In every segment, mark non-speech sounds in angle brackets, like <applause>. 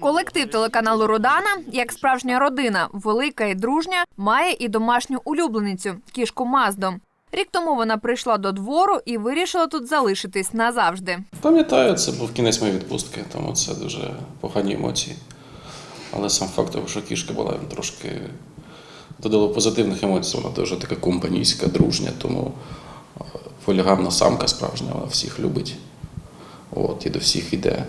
Колектив телеканалу Родана, як справжня родина, велика і дружня, має і домашню улюбленицю кішку Мазду. Рік тому вона прийшла до двору і вирішила тут залишитись назавжди. Пам'ятаю, це був кінець моєї відпустки, тому це дуже погані емоції. Але сам факт того, що кішка була трошки додало позитивних емоцій. Вона дуже така компанійська, дружня, тому е, полігамна самка справжня, вона всіх любить. От, і до всіх іде.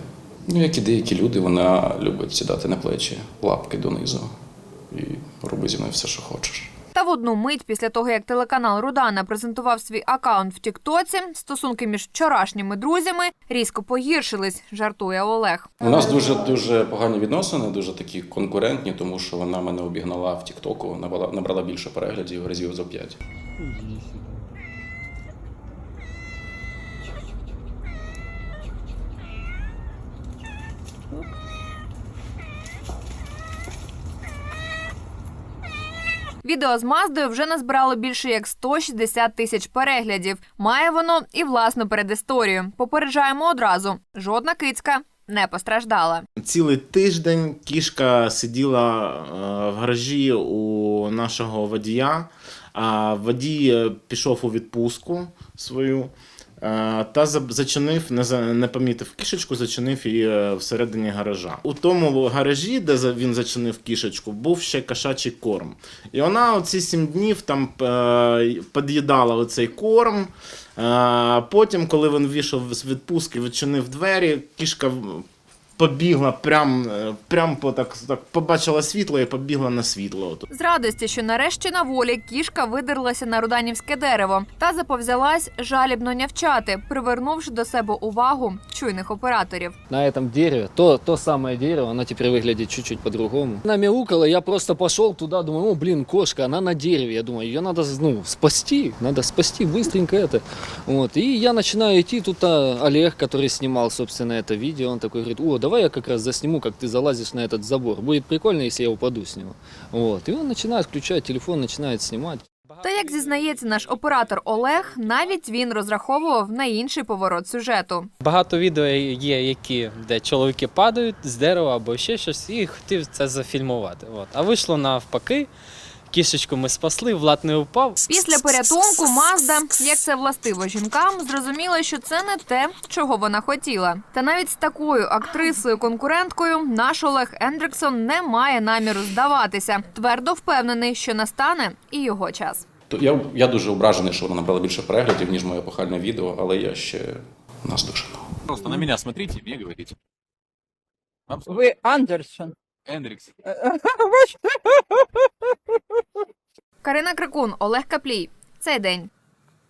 Ну, як і деякі люди, вона любить сідати на плечі, лапки донизу і роби зі мною все, що хочеш. Та в одну мить після того, як телеканал Рудана презентував свій акаунт в Тіктоці, стосунки між вчорашніми друзями різко погіршились, жартує Олег. У нас дуже дуже погані відносини, дуже такі конкурентні, тому що вона мене обігнала в Тіктоку, набрала, набрала більше переглядів разів за п'ять. Відео з Маздою вже назбирало більше як 160 тисяч переглядів. Має воно і власну передісторію. Попереджаємо одразу: жодна кицька не постраждала. Цілий тиждень кішка сиділа е, в гаражі у нашого водія. А водій е, пішов у відпустку свою та зачинив, не, за- не помітив кішечку, зачинив її е, всередині гаража. У тому гаражі, де він зачинив кішечку, був ще кошачий корм. І вона оці сім днів там е, під'їдала оцей корм. Е, Потім, коли він вийшов з відпустки, відчинив двері, кішка побігла прям, е, прям по так, так побачила світло і побігла на світло. От. З радості, що нарешті на волі кішка видерлася на руданівське дерево та заповзялась жалібно нявчати, привернувши до себе увагу чуйних операторів. на этом дереве. То, то самое дерево, оно теперь выглядит чуть-чуть по-другому. Она мяукала, я просто пошел туда, думаю, ну, блин, кошка, она на дереве. Я думаю, ее надо, ну, спасти, надо спасти быстренько это. Вот. И я начинаю идти, тут а, Олег, который снимал, собственно, это видео, он такой говорит, о, давай я как раз засниму, как ты залазишь на этот забор. Будет прикольно, если я упаду с него. Вот. И он начинает включать телефон, начинает снимать. Та як зізнається наш оператор Олег, навіть він розраховував на інший поворот сюжету. Багато відео є, які де чоловіки падають з дерева або ще щось, і хотів це зафільмувати. От. А вийшло навпаки. Кішечку ми спасли, Влад не впав. Після порятунку Мазда, як це властиво жінкам, зрозуміла, що це не те, чого вона хотіла. Та навіть з такою актрисою-конкуренткою наш Олег Ендриксон не має наміру здаватися. Твердо впевнений, що настане і його час. То я, я дуже ображений, що вона набрала більше переглядів, ніж моє похальне відео, але я ще наздушений. Просто на меня смотрите и мне говорите. Вам. Ви Андерсон. Эндрикс. <laughs> Карина Олег Каплій. Цей день.